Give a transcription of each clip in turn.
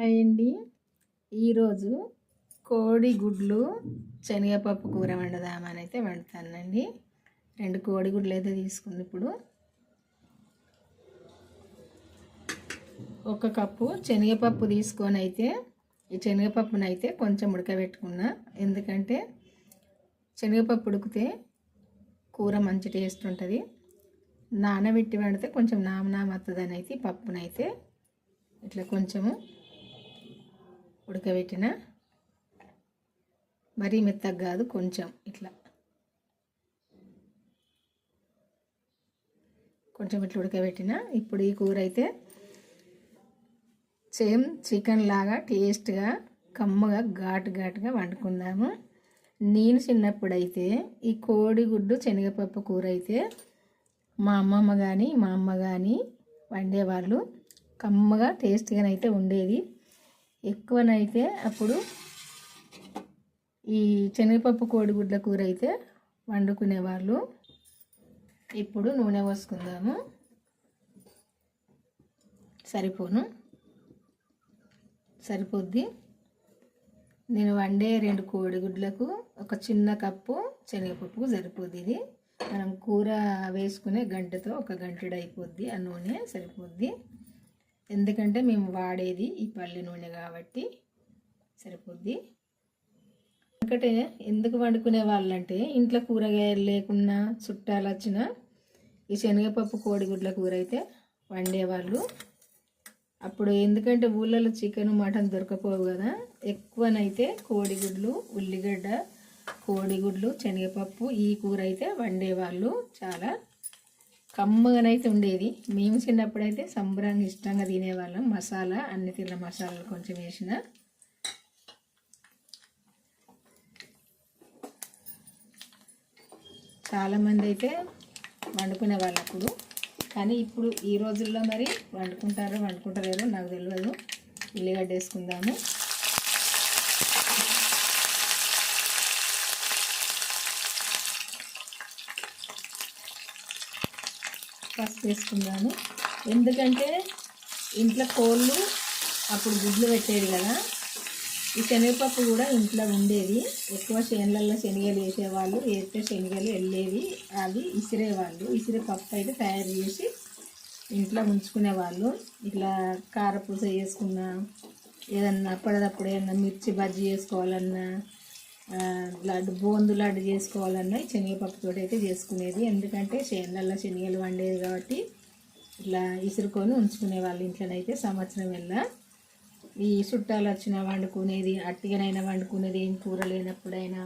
Hi అండి ఈరోజు కోడిగుడ్లు శనగపప్పు కూర వండుదామని అయితే వండుతానండి. రెండు కోడిగుడ్లు అయితే తీసుకుంది ఇప్పుడు. ఒక కప్పు శనగపప్పు తీసుకొని అయితే ఈ శనగపప్పును అయితే కొంచెం ఉడకబెట్టుకున్నా. ఎందుకంటే శనగపప్పు ఉడికితే కూర మంచి టేస్ట్ ఉంటుంది. నానబెట్టి వండితే కొంచెం నామనామ వస్తుందని అయితే ఈ పప్పునైతే. ఇట్లా కొంచెము ఉడకబెట్టిన మరీ మెత్తగా కాదు కొంచెం ఇట్లా. కొంచెం ఇట్లా ఉడకబెట్టిన. ఇప్పుడు ఈ కూర అయితే సేమ్ చికెన్ లాగా టేస్ట్గా కమ్మగా ఘాటు ఘాటుగా వండుకుందాము. నేను చిన్నప్పుడైతే ఈ కోడిగుడ్డు శనగపప్పు కూర అయితే మా అమ్మమ్మ కానీ మా అమ్మ కానీ వండేవాళ్ళు. కమ్మగా టేస్ట్గానైతే ఉండేది. ఎక్కువనైతే అప్పుడు ఈ శనగపప్పు కోడిగుడ్ల కూర అయితే వండుకునేవాళ్ళు. ఇప్పుడు నూనె పోసుకుందాము. సరిపోను. సరిపోద్ది. నేను వండే రెండు కోడిగుడ్లకు ఒక చిన్న కప్పు శనగపప్పుకు సరిపోద్ది ఇది. మనం కూర వేసుకునే గంటతో ఒక గంటడు అయిపోద్ది ఆ నూనె సరిపోద్ది. ఎందుకంటే మేము వాడేది ఈ పల్లి నూనె కాబట్టి సరిపోద్ది. ఎందుకంటే ఎందుకు వండుకునే వాళ్ళంటే ఇంట్లో కూరగాయలు లేకున్నా చుట్టాలు వచ్చినా ఈ శనగపప్పు కోడిగుడ్ల కూర అయితే వండేవాళ్ళు. అప్పుడు ఎందుకంటే ఊళ్ళలో చికెన్ మటన్ దొరకపోవు కదా ఎక్కువనైతే కోడిగుడ్లు ఉల్లిగడ్డ కోడిగుడ్లు శనగపప్పు ఈ కూర అయితే వండేవాళ్ళు చాలా. కమ్మగానైతే ఉండేది. మేము చిన్నప్పుడైతే సంబరంగా ఇష్టంగా తినేవాళ్ళం. మసాలా అన్ని తిన్న మసాలాలు కొంచెం వేసిన. చాలామంది అయితే వండుకునే వాళ్ళు అప్పుడు కానీ ఇప్పుడు ఈ రోజుల్లో మరి వండుకుంటారో వండుకుంటారో నాకు తెలియదు ఉల్లిగడ్డ వేసుకుందాము. పసుపు వేసుకున్నాను ఎందుకంటే ఇంట్లో కోళ్ళు అప్పుడు గుడ్లు పెట్టేది కదా. ఈ శనగపప్పు కూడా ఇంట్లో ఉండేది. ఎక్కువ చేనులలో శనగలు వేసేవాళ్ళు వేస్తే శనగలు వెళ్ళేవి. అవి ఇసిరేవాళ్ళు. ఇసిరే పప్పు అయితే తయారు చేసి ఇంట్లో ఉంచుకునేవాళ్ళు ఇట్లా కారపూస వేసుకున్నా ఏదన్నా అప్పటిదప్పుడు ఏదన్నా మిర్చి బజ్జీ చేసుకోవాలన్నా లడ్డు బూందు లడ్డు చేసుకోవాలన్నా శనగపప్పుతో అయితే చేసుకునేది. ఎందుకంటే చేనులలో శనగలు వండేది కాబట్టి ఇట్లా ఇసురుకొని ఉంచుకునే వాళ్ళు ఇంట్లోనైతే సంవత్సరం వెళ్ళా ఈ చుట్టాలు వచ్చిన వండుకునేది అట్టిగానైనా వండుకునేది ఏం కూర లేనప్పుడైనా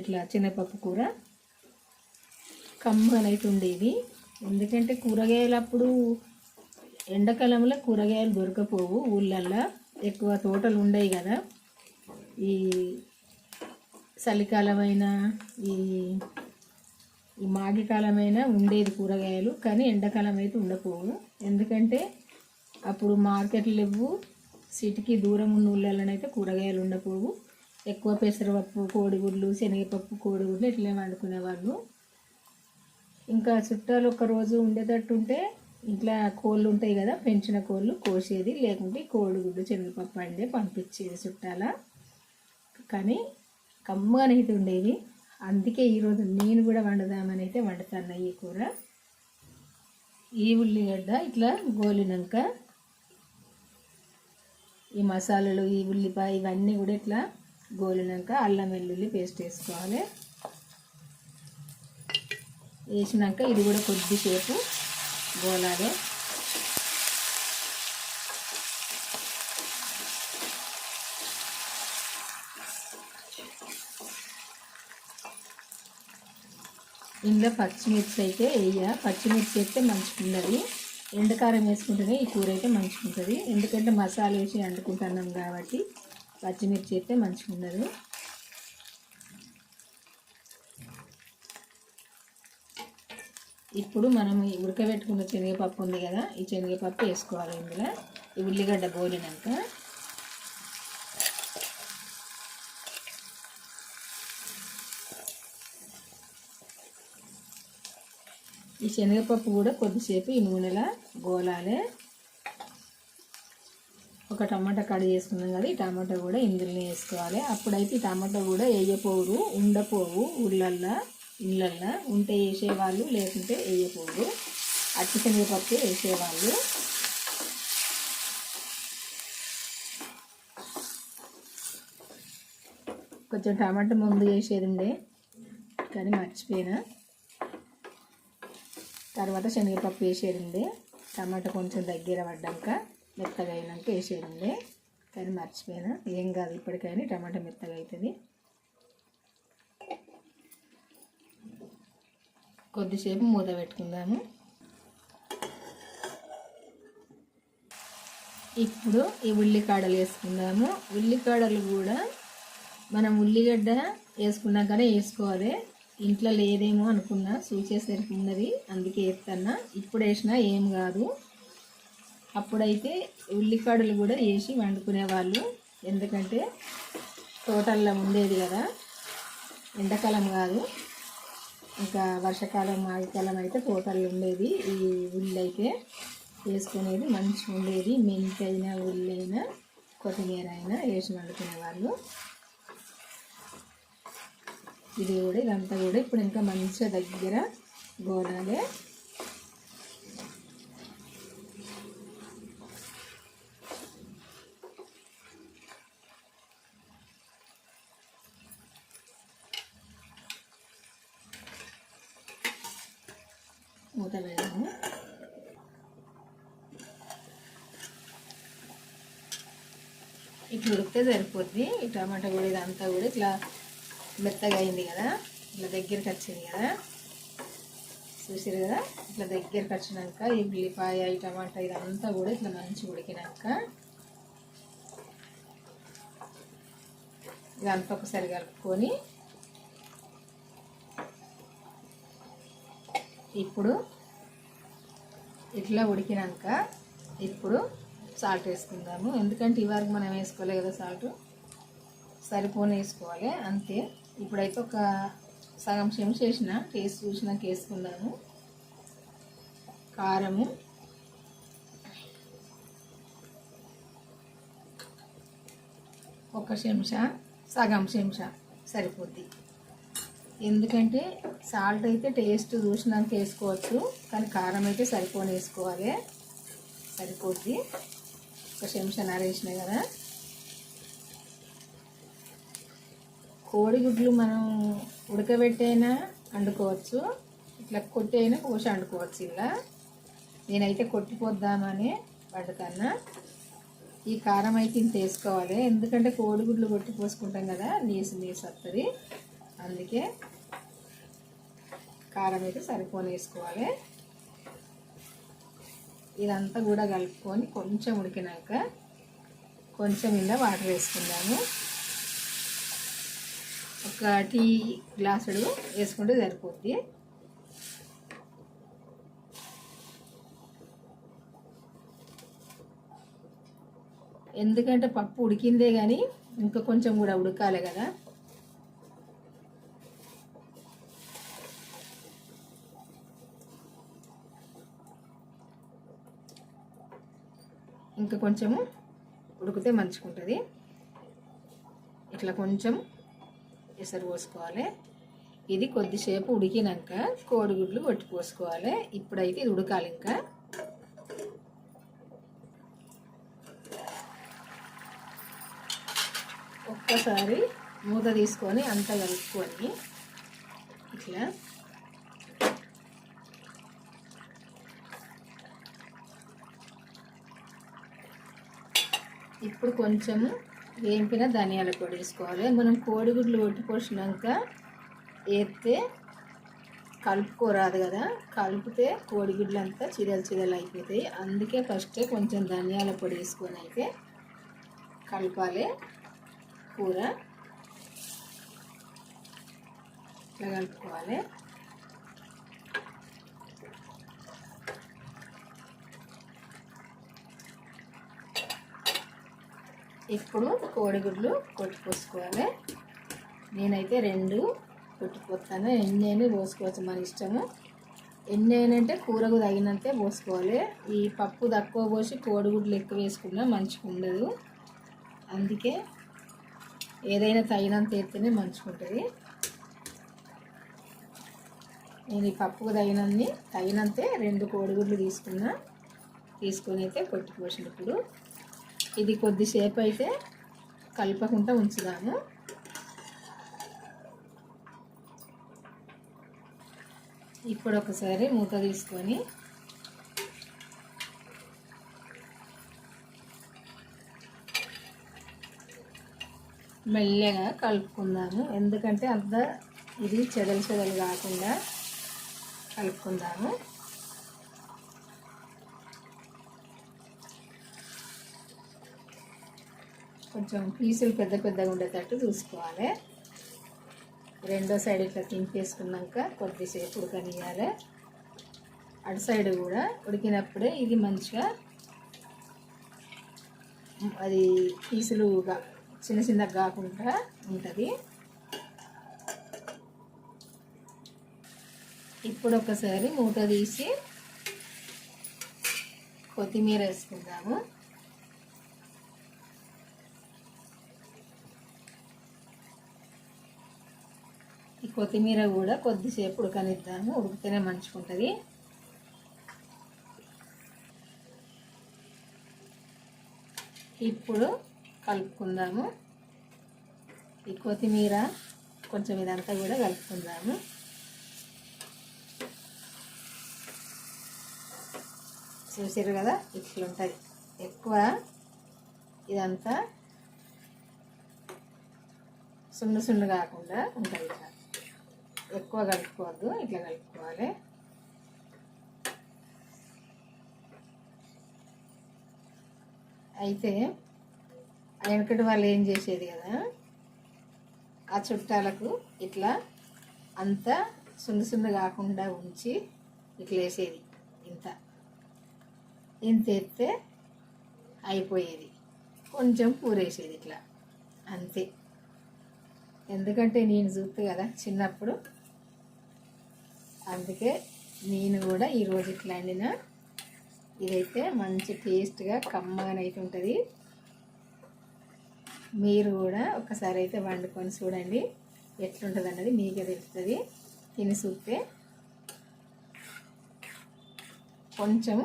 ఇట్లా చిన్నపప్పు కూర కమ్మనైతే ఉండేది. ఎందుకంటే కూరగాయలప్పుడు ఎండాకాలంలో కూరగాయలు దొరకపోవు ఊళ్ళల్లో ఎక్కువ తోటలు ఉండవు కదా. ఈ చలికాలమైన ఈ ఈ మాగికాలమైన ఉండేది కూరగాయలు కానీ ఎండాకాలం అయితే ఉండకూడదు. ఎందుకంటే అప్పుడు మార్కెట్లు లేవు సిటీకి దూరం ఉన్న ఊళ్ళలోనైతే కూరగాయలు ఉండకూడదు ఎక్కువ పెసరపప్పు కోడిగుడ్లు శనగపప్పు కోడిగుడ్లు ఇట్లే వండుకునేవాళ్ళు. ఇంకా చుట్టాలు ఒకరోజు ఉండేటట్టు ఉంటే ఇంట్లో కోళ్ళు ఉంటాయి కదా పెంచిన కోళ్ళు కోసేది లేకుంటే కోడిగుడ్డు శనగపప్పు అండే పంపించేది చుట్టాల. కానీ కమ్మగానైతే ఉండేది. అందుకే ఈరోజు నేను కూడా వండుదామని అయితే వండుతాను ఈ కూర. ఈ ఉల్లిగడ్డ ఇట్లా గోలినాక ఈ మసాలాలు ఈ ఉల్లిపాయ ఇవన్నీ కూడా ఇట్లా గోలినాక అల్లం వెల్లుల్లి పేస్ట్ వేసుకోవాలి. వేసినాక ఇది కూడా కొద్దిసేపు గోలాలి. ఇందులో పచ్చిమిర్చి అయితే వేయ పచ్చిమిర్చి అయితే మంచుకున్నది ఎండకారం వేసుకుంటేనే ఈ కూర అయితే మంచిగుంటుంది. ఎందుకంటే మసాలా వేసి వండుకుంటున్నాం కాబట్టి పచ్చిమిర్చి అయితే మంచిగుండదు. ఇప్పుడు మనం ఉడకబెట్టుకున్న శనగపప్పు ఉంది కదా ఈ శనగపప్పు వేసుకోవాలి ఇందులో. ఈ ఉల్లిగడ్డ గోలినాక శనగపప్పు కూడా కొద్దిసేపు ఈ నూనెలో గోలాలి. ఒక ఒక టమాటా కట్ చేసుకున్నాం కదా ఈ టమాటా కూడా ఇందులోనే వేసుకోవాలి. అప్పుడైతే ఈ టమాటా కూడా వేయపోరు ఉండపోవు ఊళ్ళల్లో ఇళ్ళల్లో ఉంటే వేసేవాళ్ళు లేకుంటే వేయపోరు. అట్టి శనగపప్పు వేసేవాళ్ళు. కొంచెం టమాటా ముందు వేసేది ఉండే కానీ మర్చిపోయినా. తర్వాత శనగపప్పు వేసేయండి. టమాటా కొంచెం దగ్గర పడ్డాక మెత్తగా అయినాక వేసేయండి. కానీ మర్చిపోయినా. ఏం కాదు ఇప్పటికైనా టమాటా మెత్తగా అవుతుంది కొద్దిసేపు మూత పెట్టుకుందాము. ఇప్పుడు ఈ ఉల్లికాడలు వేసుకుందాము. ఉల్లికాడలు కూడా మనం ఉల్లిగడ్డ వేసుకున్నాకనే వేసుకోవాలి. ఇంట్లో లేదేమో అనుకున్నా చూసేసరికి ఉన్నది. అందుకే వేస్తున్నా ఇప్పుడు వేసినా ఏం కాదు. అప్పుడైతే ఉల్లికాడలు కూడా వేసి వండుకునే వాళ్ళు ఎందుకంటే తోటల్లో ఉండేది కదా ఎండాకాలం కాదు. ఇంకా వర్షాకాలం ఆగికాలం అయితే తోటల్లో ఉండేది. ఈ ఉల్లి అయితే వేసుకునేది మంచిగా ఉండేది. మెంతైనా అయినా ఉల్లి అయినా కొత్తిమీర అయినా వేసి వండుకునే వాళ్ళు ఇది కూడా ఇదంతా కూడా ఇప్పుడు ఇంకా మంచిగా దగ్గర గోలాలి. మూత వేయడము ఇట్లా ఉడికితే సరిపోద్ది. ఈ టమాటా కూడా ఇదంతా కూడా ఇట్లా మెత్తగా అయింది కదా? ఇట్లా దగ్గరికి వచ్చింది కదా? చూసారు కదా? ఇట్లా దగ్గరికి వచ్చినాక ఈ ఉల్లిపాయ ఈ టమాటా ఇదంతా కూడా ఇట్లా మంచిగా ఉడికినాక ఇదంతా ఒకసారి కలుపుకొని ఇప్పుడు ఇట్లా ఉడికినాక ఇప్పుడు సాల్ట్ వేసుకుందాము. ఎందుకంటే ఇవరకు మనం వేసుకోలే కదా సాల్ట్. సరిపోని వేసుకోవాలి. అంతే. ఇప్పుడైతే ఒక సగం చెంచా చేసిన టేస్ట్ చూసినాక వేసుకున్నాను కారము. ఒక చెంచా సగం చెంచా సరిపోద్ది. ఎందుకంటే సాల్ట్ అయితే టేస్ట్ చూసినాక వేసుకోవచ్చు కానీ కారం అయితే సరిపోని వేసుకోవాలి. సరిపోద్ది. ఒక చెంచా నరేసిన కదా. కోడిగుడ్లు మనం ఉడకబెట్టైనా వండుకోవచ్చు ఇట్లా కొట్టి అయినా కోసి వండుకోవచ్చు ఇలా. నేనైతే కొట్టిపోద్దామని వండుతాను ఈ కారం అయితే ఇంత వేసుకోవాలి. ఎందుకంటే కోడిగుడ్లు కొట్టి పోసుకుంటాం కదా నీసు నీసు వస్తుంది అందుకే కారం అయితే సరిపోని వేసుకోవాలి. ఇదంతా కూడా కలుపుకొని కొంచెం ఉడికినాక కొంచెం ఇలా వాటర్ వేసుకుందాము. ఒక టీ గ్లాసుడు వేసుకుంటే సరిపోద్ది. ఎందుకంటే పప్పు ఉడికిందే కానీ ఇంకా కొంచెం కూడా ఉడకాలి కదా. ఇంకా కొంచెము ఉడికితే మంచుకుంటుంది ఇట్లా కొంచెం ఎసరు పోసుకోవాలి. ఇది కొద్దిసేపు ఉడికినాక కోడిగుడ్లు కొట్టి పోసుకోవాలి. ఇప్పుడైతే ఇది ఉడకాలి ఇంకా. ఒక్కసారి మూత తీసుకొని అంతా కలుపుకొని ఇట్లా ఇప్పుడు కొంచెము వేంపిన ధనియాల పొడి వేసుకోవాలి. మనం కోడిగుడ్లు ఒట్టి పోసినాక వేస్తే కలుపుకోరాదు కదా? కలిపితే కోడిగుడ్లు అంతా చిరలు చిరలు అయిపోతాయి. అందుకే ఫస్ట్ కొంచెం ధనియాల పొడి వేసుకొని అయితే కలపాలి కూర. ఇట్లా కలుపుకోవాలి. ఇప్పుడు కోడిగుడ్లు కొట్టుకోసుకోవాలి నేనైతే రెండు కొట్టుకొస్తాను ఎన్ని పోసుకోవచ్చు మన ఇష్టము. ఎన్ని అయినంటే కూరకు తగినంతే పోసుకోవాలి. ఈ పప్పు తక్కువ పోసి కోడిగుడ్లు ఎక్కువ వేసుకున్నా మంచిగా ఉండదు. అందుకే ఏదైనా తగినంత వేస్తేనే మంచిగా ఉంటుంది నేను ఈ పప్పుకు తగినన్ని తగినంతే రెండు కోడిగుడ్లు తీసుకున్నా. తీసుకొని అయితే కొట్టిపోసిన ఇప్పుడు ఇది కొద్దిసేపు అయితే కలపకుండా ఉంచుదాము. ఇప్పుడు ఒకసారి మూత తీసుకొని మెల్లగా కలుపుకుందాము. ఎందుకంటే అంత ఇది చెదలు చెదలు కాకుండా కలుపుకుందాము. కొంచెం పీసులు పెద్ద పెద్దగా ఉండేటట్టు చూసుకోవాలి. రెండో సైడ్ ఇట్లా తింపేసుకున్నాక కొద్దిసేపు ఉడకనియాలి అటు సైడ్ కూడా ఉడికినప్పుడే ఇది మంచిగా అది పీసులుగా చిన్న చిన్నగా కాకుండా ఉంటుంది. ఇప్పుడు ఒకసారి మూట తీసి కొత్తిమీర వేసుకుందాము. కొత్తిమీర కూడా కొద్దిసేపు ఉడకనిద్దాము. ఉడికితేనే మంచుకుంటుంది ఇప్పుడు కలుపుకుందాము. ఈ కొత్తిమీర కొంచెం ఇదంతా కూడా కలుపుకుందాము. చూసారు కదా ఇట్లుంటుంది. ఎక్కువ ఇదంతా సున్ను సున్ను కాకుండా ఉంటుంది. ఎక్కువ కలుపుకోవద్దు ఇట్లా కలుపుకోవాలి. అయితే వెనకటి వాళ్ళు ఏం చేసేది కదా ఆ చుట్టాలకు ఇట్లా అంతా సున్ను సున్ను కాకుండా ఉంచి ఇట్లా వేసేది ఇంత. ఇంత ఎత్తే అయిపోయేది కొంచెం కూరేసేది ఇట్లా అంతే. ఎందుకంటే నేను చూస్తే కదా చిన్నప్పుడు అందుకే నేను కూడా ఈరోజు ఇట్లా వండిన. ఇదైతే మంచి టేస్ట్గా కమ్మగానైతే ఉంటుంది. మీరు కూడా ఒకసారి అయితే వండుకొని చూడండి. ఎట్లుంటుంది అన్నది మీకే తెలుస్తుంది. తిని చూస్తే కొంచెం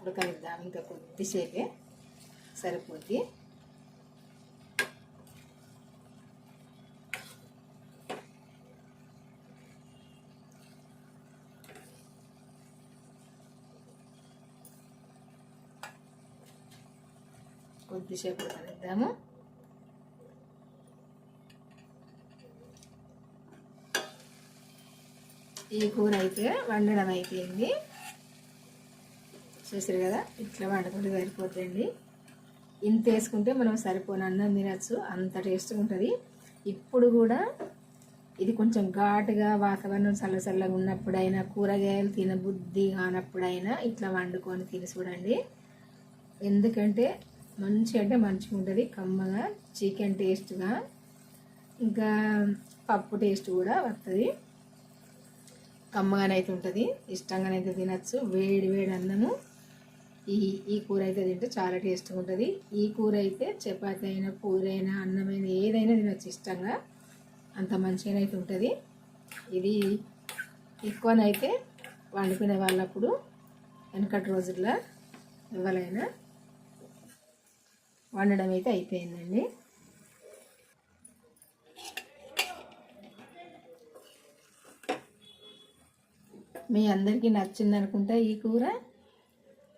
ఉడకనిద్దాం ఇంకా కొద్దిసేపే సరిపోద్ది. కొద్దిసేపు ఉడకనిద్దాము ఈ కూర అయితే వండడం అయిపోయింది. చూసారు కదా ఇట్లా వండుకుంటే సరిపోతుంది ఇంత వేసుకుంటే మనం సరిపోని అన్నం తినచ్చు అంత టేస్ట్గా ఉంటుంది. ఇప్పుడు కూడా ఇది కొంచెం ఘాటుగా వాతావరణం చల్లచల్లగా ఉన్నప్పుడైనా కూరగాయలు తినబుద్ధి కానప్పుడైనా ఇట్లా వండుకొని తిని చూడండి. ఎందుకంటే మంచి అంటే మంచిగా ఉంటుంది. కమ్మగా చికెన్ టేస్ట్గా ఇంకా పప్పు టేస్ట్ కూడా వస్తుంది కమ్మగానైతే ఉంటుంది. ఇష్టంగానైతే తినచ్చు. వేడి వేడి అన్నము. ఈ ఈ కూర అయితే తింటే చాలా టేస్ట్గా ఉంటుంది. ఈ కూర అయితే చపాతి అయినా కూర అయినా అన్నమైన ఏదైనా తినచ్చు ఇష్టంగా. అంత మంచిగానైతే ఉంటుంది. ఇది ఎక్కువనైతే వండుకునే వాళ్ళప్పుడు వెనకటి రోజుల్లో ఎవరైనా వండడం అయితే అయిపోయిందండి. మీ అందరికీ నచ్చింది అనుకుంటా ఈ కూర.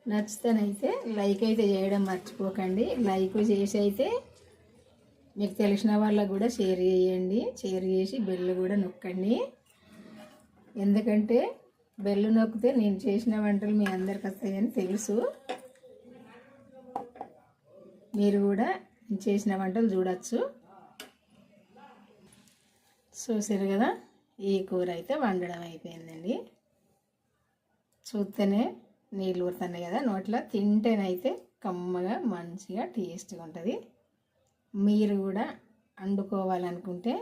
నచ్చితేనైతే లైక్ అయితే చేయడం మర్చిపోకండి. లైక్ చేసి అయితే మీకు తెలిసిన వాళ్ళకు కూడా షేర్ చేయండి. షేర్ చేసి బెల్ కూడా నొక్కండి. ఎందుకంటే బెల్లు నొక్కితే నేను చేసిన వంటలు మీ అందరికి వస్తాయని తెలుసు. మీరు కూడా చేసిన వంటలు చూడవచ్చు చూసారు కదా? ఈ కూర అయితే వండడం అయిపోయిందండి. చూస్తేనే నీళ్ళు ఊరుతున్నాయి కదా? నోట్లో తింటేనైతే కమ్మగా మంచిగా టేస్ట్గా ఉంటుంది. మీరు కూడా వండుకోవాలనుకుంటే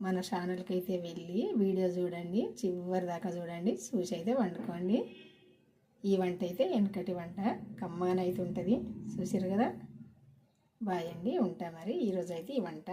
మన ఛానల్కి అయితే వెళ్ళి వీడియో చూడండి చివరి దాకా చూడండి చూసి అయితే వండుకోండి. ఈ వంట అయితే వెనకటి వంట కమ్మగానైతే ఉంటుంది. చూసారు కదా? బాయ్ అండి ఉంటా మరి. ఈరోజు అయితే ఈ వంట.